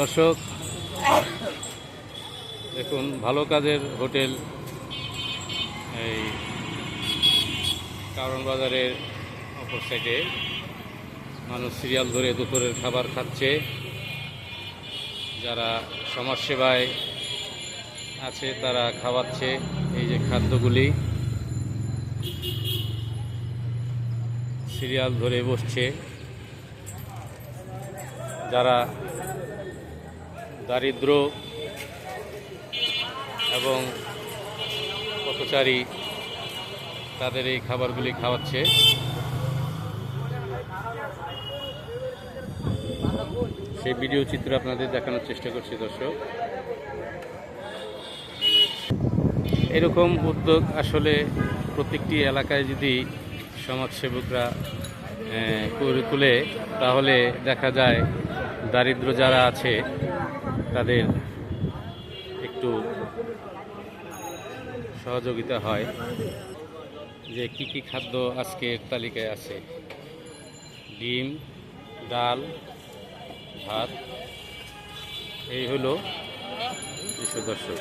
দর্শক, দেখুন, ভালো কাজের হোটেল এই কারণ বাজারের অপর সাইডে মানুষ সিরিয়াল ধরে দুপুরের খাবার খাচ্ছে। যারা সমাজসেবায় আছে, তারা খাওয়াচ্ছে এই যে খাদ্যগুলি। সিরিয়াল ধরে বসছে। যারা দারিদ্র এবং পথচারী তাদের এই খাবারগুলি খাওয়াচ্ছে। সেই ভিডিও চিত্র আপনাদের দেখানোর চেষ্টা করছি, দর্শক। এরকম উদ্যোগ আসলে প্রত্যেকটি এলাকায় যদি সমাজসেবকরা করে তুলে, তাহলে দেখা যায় দারিদ্র যারা আছে তাদের একটু সহযোগিতা হয় যে কি কি খাদ্য আজকের তালিকায় আছে? ডিম, ডাল, ভাত, এই হলো বিশ্ব দর্শক।